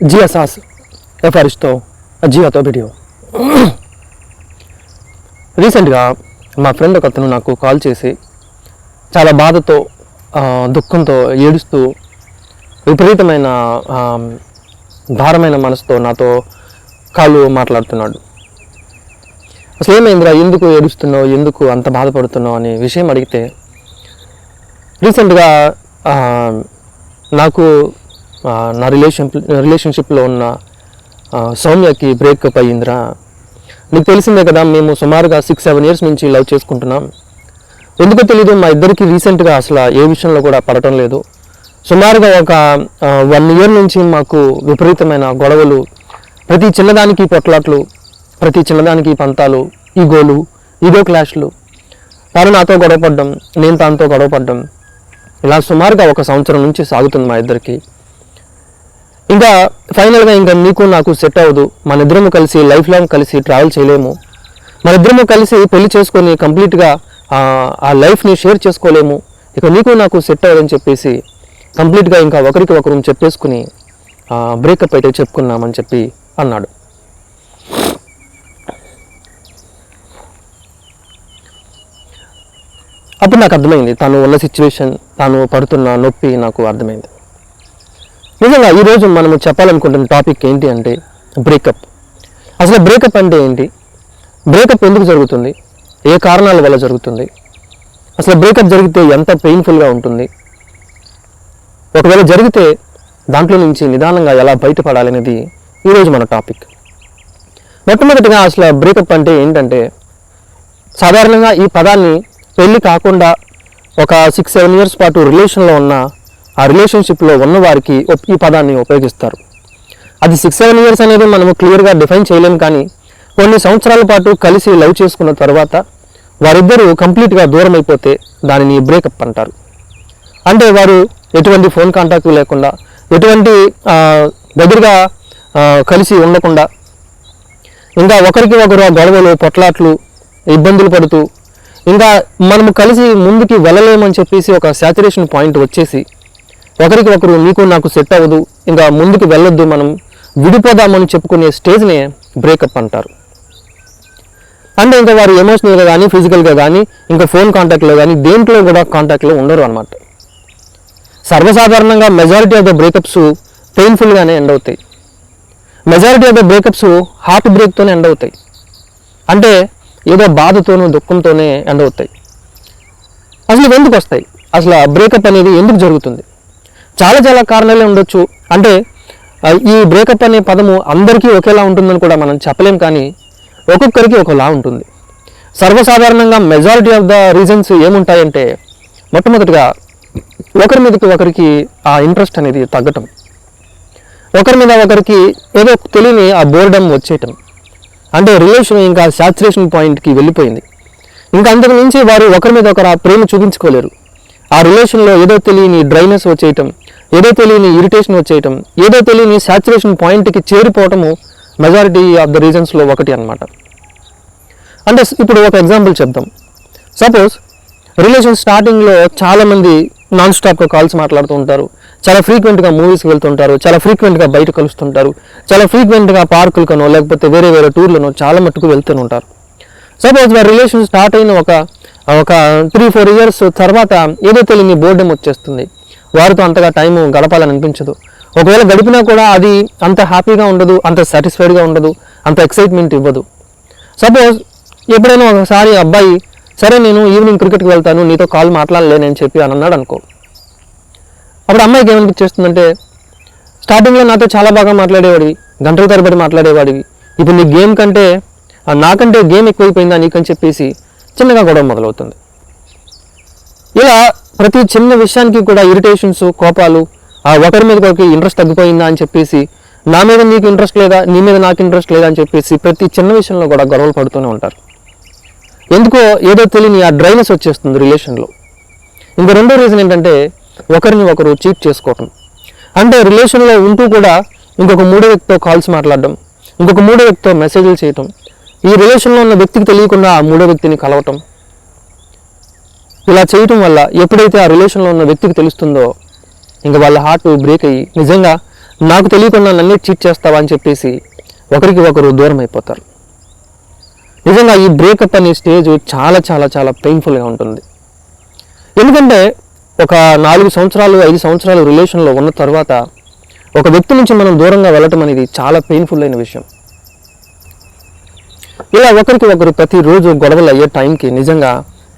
Gia Sas, ఎఫరిస్తో జియాతో video రీసెంట్గా మా ఫ్రెండ్ ఒక అతను నాకు కాల్ చేసి చాలా బాధతో దుఃఖంతో ఏడుస్తూ విపరీతమైన భారమైన మనసుతో నాతో కాలు మాట్లాడుతున్నాడు. అసలు ఏమైందిరా ఎందుకు ఏడుస్తున్నావు ఎందుకు అంత బాధపడుతున్నావు అనే విషయం అడిగితే రీసెంట్గా నాకు నా రిలేషన్ రిలేషన్షిప్లో ఉన్న సౌమ్యకి బ్రేకప్ అయ్యిందిరా. నీకు తెలిసిందే కదా మేము సుమారుగా సిక్స్ సెవెన్ ఇయర్స్ నుంచి లవ్ చేసుకుంటున్నాం. ఎందుకో తెలియదు మా ఇద్దరికి రీసెంట్గా అసలు ఏ విషయంలో కూడా పడటం లేదు. సుమారుగా ఒక వన్ ఇయర్ నుంచి మాకు విపరీతమైన గొడవలు ప్రతి చిన్నదానికి పొట్లాట్లు ప్రతి చిన్నదానికి పంతాలు ఈగోలు ఈగో క్లాష్లు. తను నాతో గొడవపడ్డం నేను తనతో గొడవపడ్డం ఇలా సుమారుగా ఒక సంవత్సరం నుంచి సాగుతుంది మా ఇద్దరికి. ఇంకా ఫైనల్గా ఇంకా నీకు నాకు సెట్ అవ్వదు. మన ఇద్దరము కలిసి లైఫ్ లాంగ్ కలిసి ట్రావెల్ చేయలేము. మన ఇద్దరము కలిసి పెళ్ళి చేసుకొని కంప్లీట్గా ఆ, లైఫ్ని షేర్ చేసుకోలేము. ఇక నీకు నాకు సెట్ అవ్వదని చెప్పేసి కంప్లీట్గా ఇంకా ఒకరికి ఒకరు చెప్పేసుకుని బ్రేకప్ అయితే చెప్పుకున్నామని చెప్పి అన్నాడు. అప్పుడు నాకు అర్థమైంది. తను ఉన్న సిచ్యువేషన్ తాను పడుతున్న నొప్పి నాకు అర్థమైంది. నిజంగా ఈరోజు మనము చెప్పాలనుకుంటున్న టాపిక్ ఏంటి అంటే బ్రేకప్. అసలు బ్రేకప్ అంటే ఏంటి? బ్రేకప్ ఎందుకు జరుగుతుంది? ఏ కారణాల వల్ల జరుగుతుంది? అసలు బ్రేకప్ జరిగితే ఎంత పెయిన్ఫుల్గా ఉంటుంది? ఒకవేళ జరిగితే దాంట్లో నుంచి నిదానంగా ఎలా బయటపడాలనేది ఈరోజు మన టాపిక్. మొట్టమొదటిగా అసలు బ్రేకప్ అంటే ఏంటంటే సాధారణంగా ఈ పదాన్ని పెళ్ళి కాకుండా ఒక సిక్స్ సెవెన్ ఇయర్స్ పాటు రిలేషన్లో ఉన్న ఆ రిలేషన్షిప్లో ఉన్నవారికి ఈ పదాన్ని ఉపయోగిస్తారు. అది సిక్స్ సెవెన్ ఇయర్స్ అనేది మనము క్లియర్గా డిఫైన్ చేయలేం కానీ కొన్ని సంవత్సరాల పాటు కలిసి లవ్ చేసుకున్న తర్వాత వారిద్దరూ కంప్లీట్గా దూరం అయిపోతే దానిని బ్రేకప్ అంటారు. అంటే వారు ఎటువంటి ఫోన్ కాంటాక్ట్ లేకుండా ఎటువంటి దగ్గరగా కలిసి ఉండకుండా ఇంకా ఒకరికి ఒకరు ఆ గొడవలు పొట్లాట్లు ఇబ్బందులు పడుతూ ఇంకా మనము కలిసి ముందుకి వెళ్ళలేమని చెప్పేసి ఒక శాచురేషన్ పాయింట్ వచ్చేసి ఒకరికి ఒకరు నీకు నాకు సెట్ అవ్వదు ఇంకా ముందుకు వెళ్ళొద్దు మనం విడిపోదామని చెప్పుకునే స్టేజ్నే బ్రేకప్ అంటారు. అంటే ఇంకా వారు ఎమోషనల్గా కానీ ఫిజికల్గా కానీ ఇంకా ఫోన్ కాంటాక్ట్లో కానీ దేంట్లో కూడా కాంటాక్ట్లో ఉండరు అనమాట సర్వసాధారణంగా మెజారిటీ ఆఫ్ ద బ్రేకప్స్ పెయిన్ఫుల్గానే ఎండ్ అవుతాయి. Majority of the breakups heart బ్రేక్తోనే end అవుతాయి. అంటే ఏదో బాధతోనూ దుఃఖంతోనే ఎండ్ అవుతాయి. అసలు ఎందుకు వస్తాయి? అసలు బ్రేకప్ అనేది ఎందుకు జరుగుతుంది? చాలా చాలా కారణాలే ఉండొచ్చు. అంటే ఈ బ్రేకప్ అనే పదము అందరికీ ఒకేలా ఉంటుందని కూడా మనం చెప్పలేం కానీ ఒక్కొక్కరికి ఒకలా ఉంటుంది. సర్వసాధారణంగా మెజారిటీ ఆఫ్ ద రీజన్స్ ఏముంటాయంటే మొట్టమొదటిగా ఒకరి మీదకి ఒకరికి ఆ ఇంట్రెస్ట్ అనేది తగ్గటం. ఒకరి మీద ఒకరికి ఏదో తెలియని ఆ బోర్డం వచ్చేయటం. అంటే రిలేషన్ ఇంకా సాచురేషన్ పాయింట్కి వెళ్ళిపోయింది. ఇంకా అంతకు మించి వారు ఒకరి మీద ఒకరు ఆ ప్రేమ చూపించుకోలేరు. ఆ రిలేషన్లో ఏదో తెలియని డ్రైనెస్ వచ్చేయటం ఏదో తెలియని ఇరిటేషన్ వచ్చేయటం ఏదో తెలియని సాచురేషన్ పాయింట్కి చేరిపోవటము మెజారిటీ ఆఫ్ ద రీజన్స్లో ఒకటి అన్నమాట. అంటే ఇప్పుడు ఒక ఎగ్జాంపుల్ చెప్దాం. సపోజ్ రిలేషన్ స్టార్టింగ్లో చాలామంది నాన్ స్టాప్గా కాల్స్ మాట్లాడుతూ ఉంటారు. చాలా ఫ్రీక్వెంట్గా మూవీస్కి వెళ్తుంటారు. చాలా ఫ్రీక్వెంట్గా బయట కలుస్తుంటారు. చాలా ఫ్రీక్వెంట్గా పార్కులకనో లేకపోతే వేరే వేరే టూర్లనో చాలా మట్టుకు వెళ్తూనే ఉంటారు. సపోజ్ వారి రిలేషన్ స్టార్ట్ అయిన ఒక ఒక త్రీ ఫోర్ ఇయర్స్ తర్వాత ఏదో తెలియని బోర్డం వచ్చేస్తుంది. వారితో అంతగా టైం గడపాలని అనిపించదు. ఒకవేళ గడిపినా కూడా అది అంత హ్యాపీగా ఉండదు అంత సాటిస్ఫైడ్గా ఉండదు అంత ఎక్సైట్మెంట్ ఇవ్వదు. సపోజ్ ఎప్పుడైనా ఒకసారి అబ్బాయి సరే నేను ఈవినింగ్ క్రికెట్కి వెళ్తాను నీతో కాల్ మాట్లాడలేనని చెప్పి అని అన్నాడు అనుకో. అప్పుడు అమ్మాయికి ఏమనిపించేస్తుందంటే స్టార్టింగ్లో నాతో చాలా బాగా మాట్లాడేవాడివి గంటల తరబడి మాట్లాడేవాడివి. ఇప్పుడు నీ గేమ్ కంటే నాకంటే గేమ్ ఎక్కువైపోయిందా నీకని చెప్పేసి చిన్నగా గొడవ మొదలవుతుంది. ఇలా ప్రతి చిన్న విషయానికి కూడా ఇరిటేషన్స్ కోపాలు ఆ ఒకరి మీద ఒకరికి ఇంట్రెస్ట్ తగ్గిపోయిందా అని చెప్పేసి నా మీద నీకు ఇంట్రెస్ట్ లేదా నీ మీద నాకు ఇంట్రెస్ట్ లేదా అని చెప్పేసి ప్రతి చిన్న విషయంలో కూడా గొడవలు పడుతూనే ఉంటారు. ఎందుకో ఏదో తెలియని ఆ డ్రైనెస్ వచ్చేస్తుంది రిలేషన్లో ఇంకా రెండో రీజన్ ఏంటంటే ఒకరిని ఒకరు చీట్ చేసుకోవటం. అంటే రిలేషన్లో ఉంటూ కూడా ఇంకొక మూడో వ్యక్తితో కాల్స్ మాట్లాడడం ఇంకొక మూడో వ్యక్తితో మెసేజ్లు చేయటం ఈ రిలేషన్లో ఉన్న వ్యక్తికి తెలియకుండా ఆ మూడో వ్యక్తిని కలవటం. ఇలా చేయటం వల్ల ఎప్పుడైతే ఆ రిలేషన్లో ఉన్న వ్యక్తికి తెలుస్తుందో ఇంకా వాళ్ళ హార్ట్ బ్రేక్ అయ్యి నిజంగా నాకు తెలియకుండా నన్నే చీట్ చేస్తావా? అని చెప్పేసి ఒకరికి ఒకరు దూరం అయిపోతారు. నిజంగా ఈ బ్రేకప్ అనే స్టేజ్ చాలా చాలా చాలా పెయిన్ఫుల్గా ఉంటుంది. ఎందుకంటే ఒక నాలుగు సంవత్సరాలు ఐదు సంవత్సరాలు రిలేషన్లో ఉన్న తర్వాత ఒక వ్యక్తి నుంచి మనం దూరంగా వెళ్ళటం అనేది చాలా పెయిన్ఫుల్ అయిన విషయం. ఇలా ఒకరికి ఒకరు ప్రతిరోజు గొడవలు అయ్యే టైంకి నిజంగా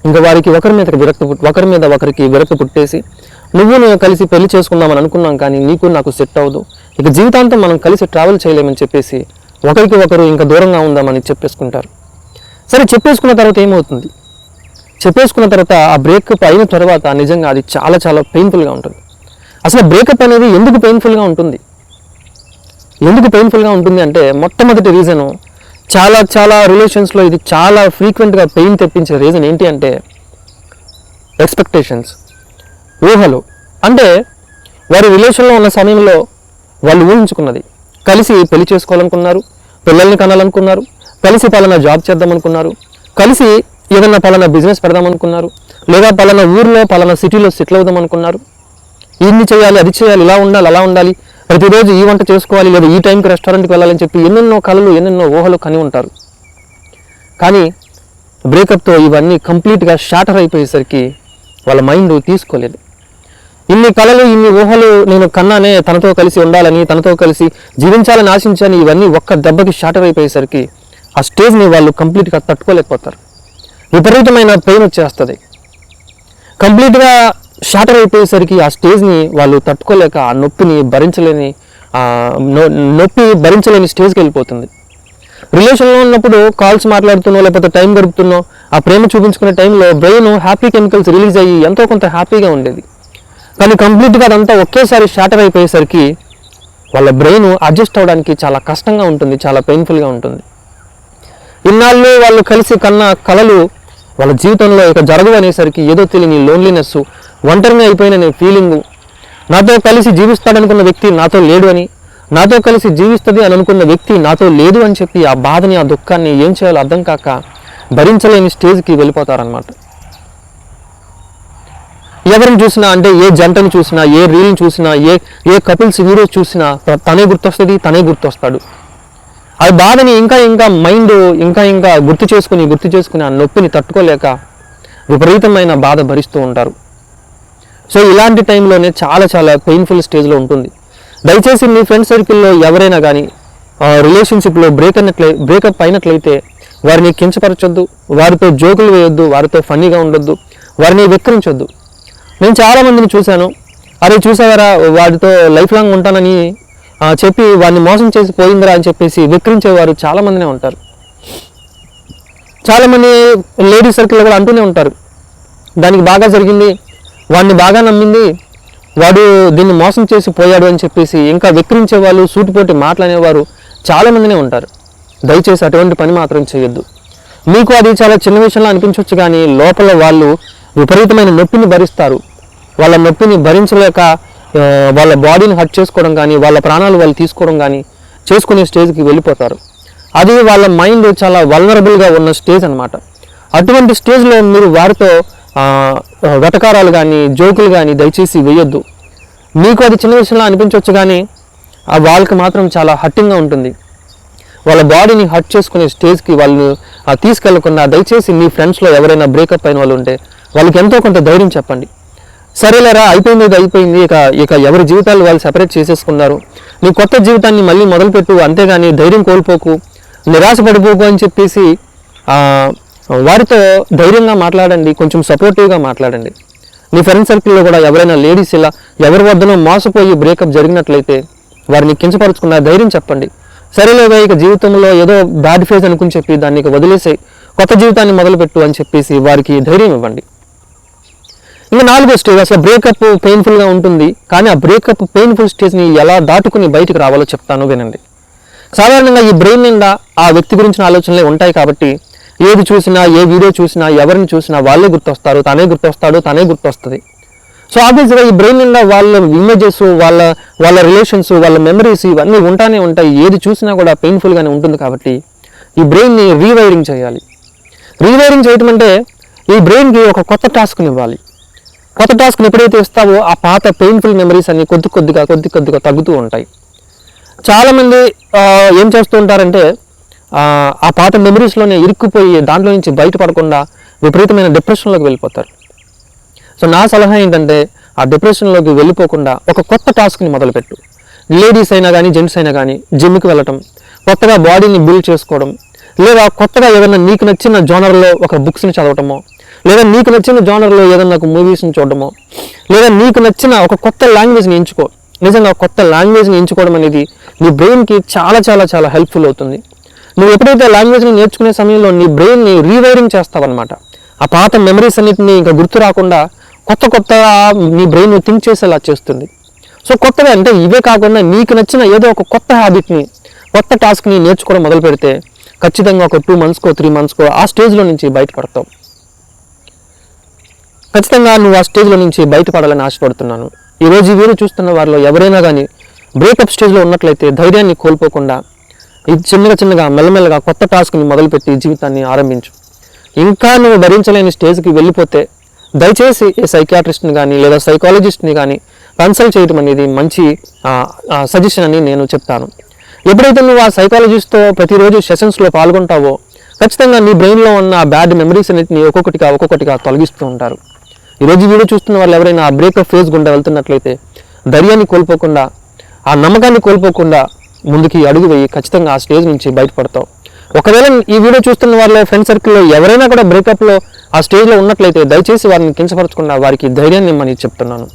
ఇంకా వారికి ఒకరి మీద విరక్తి ఒకరి మీద ఒకరికి విరక్తి పుట్టేసి నువ్వు నేను కలిసి పెళ్ళి చేసుకుందామని అనుకున్నాం కానీ నీకు నాకు సెట్ అవ్వదు. ఇక జీవితాంతం మనం కలిసి ట్రావెల్ చేయలేమని చెప్పేసి ఒకరికి ఒకరు ఇంకా దూరంగా ఉందామని చెప్పేసుకుంటారు. సరే చెప్పేసుకున్న తర్వాత ఏమవుతుంది? చెప్పేసుకున్న తర్వాత ఆ బ్రేకప్ అయిన తర్వాత నిజంగా అది చాలా చాలా పెయిన్ఫుల్గా ఉంటుంది. అసలు బ్రేకప్ అనేది ఎందుకు పెయిన్ఫుల్గా ఉంటుంది? ఎందుకు పెయిన్ఫుల్గా ఉంటుంది అంటే మొట్టమొదటి రీజను చాలా చాలా రిలేషన్స్లో ఇది చాలా ఫ్రీక్వెంట్గా పెయిన్ తెప్పించే రీజన్ ఏంటి అంటే ఎక్స్పెక్టేషన్స్ ఊహలు. అంటే వారి రిలేషన్లో ఉన్న సమయంలో వాళ్ళు ఊహించుకున్నది. కలిసి పెళ్ళి చేసుకోవాలనుకున్నారు పిల్లల్ని కనాలనుకున్నారు కలిసి పలానా జాబ్ చేద్దామనుకున్నారు కలిసి ఏదైనా పలానా బిజినెస్ పెడదామనుకున్నారు లేదా పలానా ఊర్లో పలానా సిటీలో సెటిల్ అవుదామనుకున్నారు. ఇన్ని చేయాలి అది చేయాలి ఇలా ఉండాలి అలా ఉండాలి. ప్రతిరోజు ఈ వంట చేసుకోవాలి లేదా ఈ టైంకి రెస్టారెంట్కి వెళ్ళాలని చెప్పి ఎన్నెన్నో కళలు ఎన్నెన్నో ఊహలు కని ఉంటారు. కానీ బ్రేకప్తో ఇవన్నీ కంప్లీట్గా షాటర్ అయిపోయేసరికి వాళ్ళ మైండ్ తీసుకోలేదు. ఇన్ని కళలు ఇన్ని ఊహలు నేను కన్నానే తనతో కలిసి ఉండాలని తనతో కలిసి జీవించాలని ఆశించాను. ఇవన్నీ ఒక్క దెబ్బకి షాటర్ అయిపోయేసరికి ఆ స్టేజ్ని వాళ్ళు కంప్లీట్గా తట్టుకోలేకపోతారు. విపరీతమైన పెయిన్ వచ్చేస్తుంది. కంప్లీట్గా షాటర్ అయిపోయేసరికి ఆ స్టేజ్ని వాళ్ళు తట్టుకోలేక ఆ నొప్పిని భరించలేని ఆ నొ- నొప్పి భరించలేని స్టేజ్కి వెళ్ళిపోతుంది. రిలేషన్లో ఉన్నప్పుడు కాల్స్ మాట్లాడుతున్నావు లేకపోతే టైం గడుపుతున్నావు ఆ ప్రేమ చూపించుకునే టైంలో బ్రెయిన్ హ్యాపీ కెమికల్స్ రిలీజ్ అయ్యి ఎంతో కొంత హ్యాపీగా ఉండేది. కానీ కంప్లీట్గా అదంతా ఒకేసారి షాటర్ అయిపోయేసరికి వాళ్ళ బ్రెయిన్ అడ్జస్ట్ అవ్వడానికి చాలా కష్టంగా ఉంటుంది చాలా పెయిన్ఫుల్గా ఉంటుంది. ఇన్నాళ్ళు వాళ్ళు కలిసి కన్న కళలు వాళ్ళ జీవితంలో ఇక జరగదు అనేసరికి ఏదో తెలియని లోన్లీనెస్ ఒంటరిగా అయిపోయిన ఫీలింగు నాతో కలిసి జీవిస్తాడనుకున్న వ్యక్తి నాతో లేడు అని నాతో కలిసి జీవిస్తుంది అని అనుకున్న వ్యక్తి నాతో లేదు అని చెప్పి ఆ బాధని ఆ దుఃఖాన్ని ఏం చేయాలో అర్థం కాక భరించలేని స్టేజ్కి వెళ్ళిపోతారనమాట ఎవరిని చూసినా అంటే ఏ జంటను చూసినా ఏ రీల్ని చూసినా ఏ ఏ కపుల్స్ వీడియోస్ చూసినా తనే గుర్తొస్తుంది తనే గుర్తొస్తాడు. అది బాధని ఇంకా ఇంకా మైండ్ ఇంకా ఇంకా గుర్తు చేసుకుని గుర్తు చేసుకుని ఆ నొప్పిని తట్టుకోలేక విపరీతమైన బాధ భరిస్తూ ఉంటారు. సో ఇలాంటి టైంలోనే చాలా చాలా పెయిన్ఫుల్ స్టేజ్లో ఉంటుంది. దయచేసి మీ ఫ్రెండ్ సర్కిల్లో ఎవరైనా కానీ రిలేషన్షిప్లో బ్రేక్ అన్నట్లే బ్రేకప్ అయినట్లయితే వారిని కించపరచొద్దు వారితో జోకులు వేయొద్దు వారితో ఫన్నీగా ఉండొద్దు వారిని వెక్కిరించొద్దు. నేను చాలా మందిని చూశాను. అరే చూసావారా వాడితో లైఫ్ లాంగ్ ఉంటానని చెప్పి వాడిని మోసం చేసి పోయిందిరా అని చెప్పేసి విక్రించేవారు చాలా మందినే ఉంటారు. చాలామంది లేడీస్ లేడీ సర్కిల్ కూడా అంటూనే ఉంటారు. దానికి బాగా జరిగింది. వాడిని బాగా నమ్మింది. వాడు దీన్ని మోసం చేసి పోయాడు అని చెప్పేసి ఇంకా వెక్కిరించే వాళ్ళు సూటిపోటి మాట్లాడేవారు చాలా మందినే ఉంటారు. దయచేసి అటువంటి పని మాత్రం చేయొద్దు. మీకు అది చాలా చిన్న విషయంలో అనిపించవచ్చు కానీ లోపల వాళ్ళు విపరీతమైన నొప్పిని భరిస్తారు. వాళ్ళ నొప్పిని భరించలేక వాళ్ళ బాడీని హట్ చేసుకోవడం కానీ వాళ్ళ ప్రాణాలు వాళ్ళు తీసుకోవడం కానీ చేసుకునే స్టేజ్కి వెళ్ళిపోతారు. అది వాళ్ళ మైండ్ చాలా వల్నరబుల్గా ఉన్న స్టేజ్ అన్నమాట. అటువంటి స్టేజ్లో మీరు వారితో వెటకారాలు కానీ జోకులు కానీ దయచేసి వేయొద్దు. మీకు అది చిన్న విషయంలో అనిపించవచ్చు కానీ ఆ వాళ్ళకి మాత్రం చాలా హట్టింగ్గా ఉంటుంది. వాళ్ళ బాడీని హట్ చేసుకునే స్టేజ్కి వాళ్ళు తీసుకెళ్ళకుండా దయచేసి మీ ఫ్రెండ్స్లో ఎవరైనా బ్రేకప్ అయిన వాళ్ళు ఉంటే వాళ్ళకి ఎంతో కొంత ధైర్యం చెప్పండి. సరేలేరా అయిపోయింది ఇది అయిపోయింది ఇక ఇక ఎవరి జీవితాలు వాళ్ళు సెపరేట్ చేసేసుకున్నారు. నీ కొత్త జీవితాన్ని మళ్ళీ మొదలుపెట్టు అంతేగాని ధైర్యం కోల్పోకు నిరాశ పడిపోకు అని చెప్పేసి వారితో ధైర్యంగా మాట్లాడండి కొంచెం సపోర్టివ్గా మాట్లాడండి. మీ ఫ్రెండ్ సర్కిల్లో కూడా ఎవరైనా లేడీస్ ఇలా ఎవరి వద్దనో మోసపోయి బ్రేకప్ జరిగినట్లయితే వారిని కించపరుచుకున్న ధైర్యం చెప్పండి. సరేలేదా ఇక జీవితంలో ఏదో బ్యాడ్ ఫేజ్ అనుకుని చెప్పి దాన్ని ఇక వదిలేసి కొత్త జీవితాన్ని మొదలుపెట్టు అని చెప్పేసి వారికి ధైర్యం ఇవ్వండి. ఇంకా నాలుగో స్టేజ్ అసలు బ్రేకప్ పెయిన్ఫుల్గా ఉంటుంది కానీ ఆ బ్రేకప్ పెయిన్ఫుల్ స్టేజ్ని ఎలా దాటుకుని బయటికి రావాలో చెప్తాను వినండి. సాధారణంగా ఈ బ్రెయిన్ నిండా ఆ వ్యక్తి గురించిన ఆలోచనలే ఉంటాయి కాబట్టి ఏది చూసినా ఏ వీడియో చూసినా ఎవరిని చూసినా వాళ్ళే గుర్తొస్తారు. తనే గుర్తొస్తాడు తనే గుర్తొస్తుంది. సో ఆబ్వియస్గా ఈ బ్రెయిన్ నిండా వాళ్ళ ఇమేజెస్ వాళ్ళ వాళ్ళ రిలేషన్స్ వాళ్ళ మెమరీస్ ఇవన్నీ ఉంటానే ఉంటాయి. ఏది చూసినా కూడా పెయిన్ఫుల్గానే ఉంటుంది కాబట్టి ఈ బ్రెయిన్ని రీవైరింగ్ చేయాలి. రీవైరింగ్ చేయటం అంటే ఈ బ్రెయిన్కి ఒక కొత్త టాస్క్ని ఇవ్వాలి కొత్త టాస్క్ని ఎప్పుడైతే ఇస్తావో ఆ పాత పెయిన్ఫుల్ మెమరీస్ అన్ని కొద్ది కొద్దిగా కొద్ది కొద్దిగా తగ్గుతూ ఉంటాయి. చాలామంది ఏం చేస్తూ ఉంటారంటే ఆ, పాత మెమరీస్లోనే ఇరుక్కుపోయి దాంట్లో నుంచి బయటపడకుండా విపరీతమైన డిప్రెషన్లోకి వెళ్ళిపోతారు. సో నా సలహా ఏంటంటే ఆ డిప్రెషన్లోకి వెళ్ళిపోకుండా ఒక కొత్త టాస్క్ని మొదలుపెట్టు. లేడీస్ అయినా కానీ జెంట్స్ అయినా కానీ జిమ్కి వెళ్ళటం కొత్తగా బాడీని బిల్డ్ చేసుకోవడం లేదా కొత్తగా ఏదైనా నీకు నచ్చిన జోనర్లో ఒక బుక్స్ని చదవటమో లేదా నీకు నచ్చిన జోనర్లో ఏదైనా ఒక మూవీస్ని చూడటమో లేదా నీకు నచ్చిన ఒక కొత్త లాంగ్వేజ్ని ఎంచుకో. నిజంగా కొత్త లాంగ్వేజ్ని ఎంచుకోవడం అనేది నీ బ్రెయిన్కి చాలా చాలా చాలా హెల్ప్ఫుల్ అవుతుంది. నువ్వు ఎప్పుడైతే లాంగ్వేజ్ని నేర్చుకునే సమయంలో నీ బ్రెయిన్ని రీవైరింగ్ చేస్తావన్నమాట. ఆ పాత మెమరీస్ అన్నిటిని ఇంకా గుర్తు రాకుండా కొత్త కొత్తగా నీ బ్రెయిన్ థింక్ చేసేలా చేస్తుంది. సో కొత్తగా అంటే ఇవే కాకుండా నీకు నచ్చిన ఏదో ఒక కొత్త హ్యాబిట్ని కొత్త టాస్క్ని నేర్చుకోవడం మొదలు పెడితే ఖచ్చితంగా ఒక టూ మంత్స్కో త్రీ మంత్స్కో ఆ స్టేజ్లో నుంచి బయటపడతావు. ఖచ్చితంగా నువ్వు ఆ స్టేజ్లో నుంచి బయటపడాలని ఆశపడుతున్నాను. ఈరోజు వీరు చూస్తున్న వారిలో ఎవరైనా కానీ బ్రేకప్ స్టేజ్లో ఉన్నట్లయితే ధైర్యాన్ని కోల్పోకుండా ఇది చిన్నగా చిన్నగా మెల్లమెల్లగా కొత్త టాస్క్ని మొదలుపెట్టి జీవితాన్ని ఆరంభించు. ఇంకా నువ్వు భరించలేని స్టేజ్కి వెళ్ళిపోతే దయచేసి ఈ సైకాట్రిస్ట్ని కానీ లేదా సైకాలజిస్ట్ని కానీ కన్సల్ట్ చేయడం అనేది మంచి సజెషన్ అని నేను చెప్తాను. ఎప్పుడైతే నువ్వు ఆ సైకాలజిస్ట్తో ప్రతిరోజు సెషన్స్లో పాల్గొంటావో ఖచ్చితంగా నీ బ్రెయిన్లో ఉన్న బ్యాడ్ మెమరీస్ అన్నిటిని ఒక్కొక్కటిగా ఒక్కొక్కటిగా తొలగిస్తూ ఉంటారు. ఈరోజు వీడియో చూస్తున్న వాళ్ళు ఎవరైనా ఆ బ్రేకప్ ఫేజ్ గుండా వెళ్తున్నట్లయితే ధైర్యాన్ని కోల్పోకుండా ఆ నమ్మకాన్ని కోల్పోకుండా ముందుకి అడుగు వేయి ఖచ్చితంగా ఆ స్టేజ్ నుంచి బయటపడతావు. ఒకవేళ ఈ వీడియో చూస్తున్న వాళ్ళ ఫ్రెండ్ సర్కిల్లో ఎవరైనా కూడా బ్రేకప్లో ఆ స్టేజ్లో ఉన్నట్లయితే దయచేసి వారిని కించపరచకుండా వారికి ధైర్యాన్ని ఇమ్మని చెప్తున్నాను.